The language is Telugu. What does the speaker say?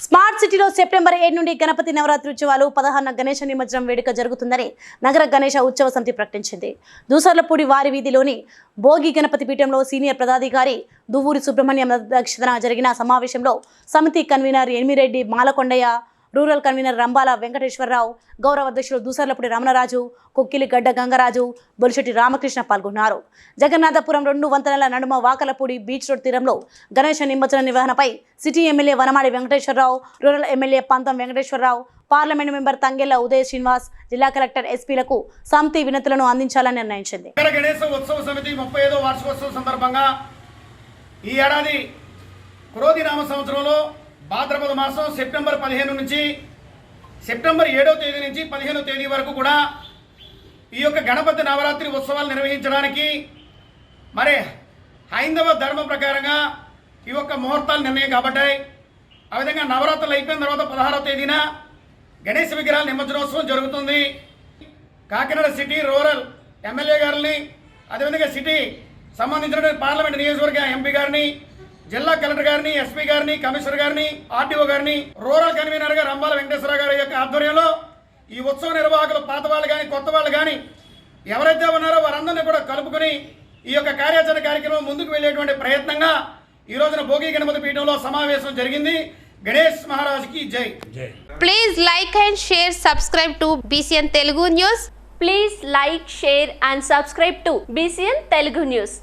స్మార్ట్ సిటీలో సెప్టెంబర్ ఏడు నుండి గణపతి నవరాత్రి ఉత్సవాలు పదహారున గణేష నిమజ్జనం వేడుక జరుగుతుందని నగర గణేష ఉత్సవ సమితి ప్రకటించింది. దూసర్లపూడి వారి వీధిలోని భోగి గణపతి పీఠంలో సీనియర్ పదాధికారి దువ్వూరి సుబ్రహ్మణ్యం అధ్యక్షతన జరిగిన సమావేశంలో సమితి convener Enimireddy Malakondaiah rural convener Rambala Venkateswararao గౌరవ అధ్యక్షులు దూసర్లపూడి రమణరాజు కొక్కిలి గడ్డ గంగరాజు బొలిశెట్టి రామకృష్ణ పాల్గొన్నారు. జగన్నాథపురం రెండు వంతెనల నడుమ వాకలపూడి బీచ్ రోడ్ తీరంలో గణేష నిమజ్జన నిర్వహణపై city MLA Vanamadi Venkateswararao rural MLA Pantham Venkateswararao parliament member Tangella Uday Srinivas జిల్లా కలెక్టర్ ఎస్పీలకు సమితి వినతులను అందించాలని నిర్ణయించింది. గణేశ ఉత్సవ సమితి ముప్పై ఐదో వార్షికోత్సవం సందర్భంగా ఈ ఏడాది క్రోధి నామ సంవత్సరంలో భాద్రపద మాసం సెప్టెంబర్ పదిహేను నుంచి సెప్టెంబర్ ఏడవ తేదీ నుంచి పదిహేనో తేదీ వరకు కూడా ఈ యొక్క గణపతి నవరాత్రి ఉత్సవాలు నిర్వహించడానికి మరి హైందవ ధర్మం ప్రకారంగా ఈ యొక్క ముహూర్తాలు నిర్ణయం కాబట్టాయి ఆ విధంగా నవరాత్రులు అయిపోయిన తర్వాత పదహారో తేదీన గణేష్ విగ్రహాల నిమజ్జనోత్సవం జరుగుతుంది. కాకినాడ సిటీ రూరల్ ఎమ్మెల్యే గారిని అదేవిధంగా సిటీ సంబంధించిన పార్లమెంట్ నియోజకవర్గ ఎంపీ గారిని జిల్లా కలెక్టర్ గారిని ఎస్పీ గారిని కమిషనర్ గారిని ఆర్టీఓ గారిని రూరల్ కన్వీనర్గా రంబాల వెంకటేశ్వర గారి యొక్క ఆధ్వర్యంలో ఈ ఉత్సవ నిర్వాహకులు పాత వాళ్ళు కానీ కొత్త వాళ్ళు కానీ ఎవరైతే ఉన్నారో వారందరినీ కూడా కలుపుకొని ఈ యొక్క కార్యాచరణ కార్యక్రమం ముందుకు వెళ్ళేటువంటి ప్రయత్నంగా ఈ రోజున భోగి గణపతి పీఠంలో సమావేశం జరిగింది గణేష్ మహారాజ్కి జై Please like and share, subscribe to BCN Telugu News. Please like, share and subscribe to BCN Telugu News.